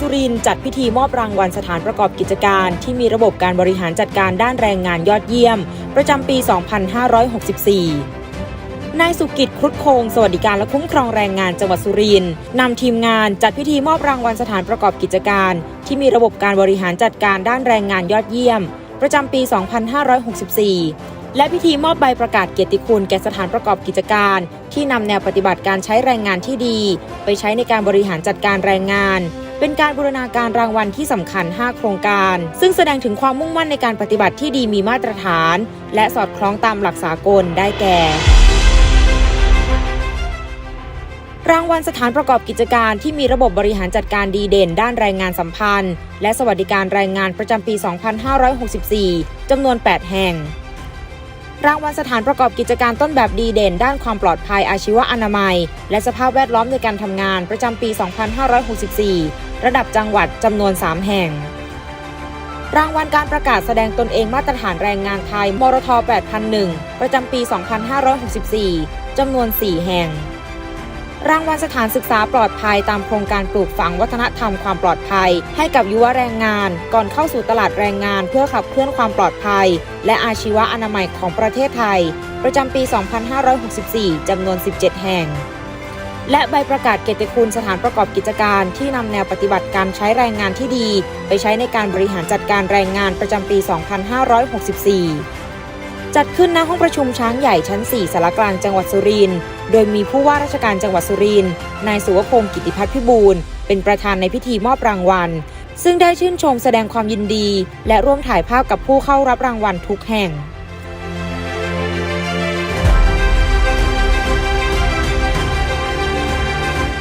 สุรินจัดพิธีมอบรางวัลสถานประกอบกิจการ ที่มีระบบการบริหารจัดการด้านแรงงานยอดเยี่ยม ประจำปี 2564นายสุกิจครุฑโคงสวัสดิการและคุ้มครองแรงงานจังหวัดสุรินทร์นำทีมงานจัดพิธีมอบรางวัลสถานประกอบกิจการ ที่มีระบบการบริหารจัดการด้านแรงงานยอดเยี่ยม ประจำปี 2564 และพิธีมอบใบประกาศเกียรติคุณแก่สถานประกอบกิจการ ที่นำแนวปฏิบัติการใช้แรงงานที่ดี ไปใช้ในการบริหารจัดการแรงงาน เป็นการบูรณาการรางวัลที่สำคัญ 5 โครงการ ซึ่งแสดงถึงความมุ่งมั่นในการปฏิบัติที่ดีมีมาตรฐาน และสอดคล้องตามหลักสากลได้แก่รางวัลสถานประกอบกิจการที่มีระบบบริหารจัดการดีเด่น ด้านแรงงานสัมพันธ์ และสวัสดิการแรงงานประจำปี 2564 จำนวน 8 แห่ง รางวัลสถานประกอบกิจการต้นแบบดีเด่น ด้านความปลอดภัยอาชีวอนามัย และสภาพแวดล้อมในการทำงานประจำปี 2564 ระดับจังหวัดจำนวน 3 แห่ง รางวัลการประกาศแสดงตนเองมาตรฐานแรงงานไทยมรท 8001 ประจำปี 2564 จำนวน 4 แห่ง รางวัลสถานศึกษาปลอดภัยตามโครงการปลูกฝังวัฒนธรรมความปลอดภัย ให้กับยุวแรงงาน ก่อนเข้าสู่ตลาดแรงงานเพื่อขับเคลื่อนความปลอดภัย และอาชีวะอนามัยของประเทศไทย ประจำปี 2564 จำนวน 17 แห่ง และใบประกาศเกียรติคุณสถานประกอบกิจการที่นำแนวปฏิบัติการใช้แรงงานที่ดี ไปใช้ในการบริหารจัดการแรงงานประจำปี 2564 จัดขึ้นณห้องประชุมช้างใหญ่ชั้น 4สารกลางจังหวัดสุรินทร์ โดยมีผู้ว่าราชการจังหวัดสุรินทร์ นายสุวพงศ์กิติพัฒน์พิบูลเป็นประธานในพิธีมอบรางวัล ซึ่งได้ชื่นชมแสดงความยินดี และร่วมถ่ายภาพกับผู้เข้ารับรางวัลทุกแห่ง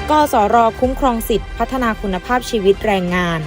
กสรคุ้มครองสิทธิพัฒนาคุณภาพชีวิตแรงงาน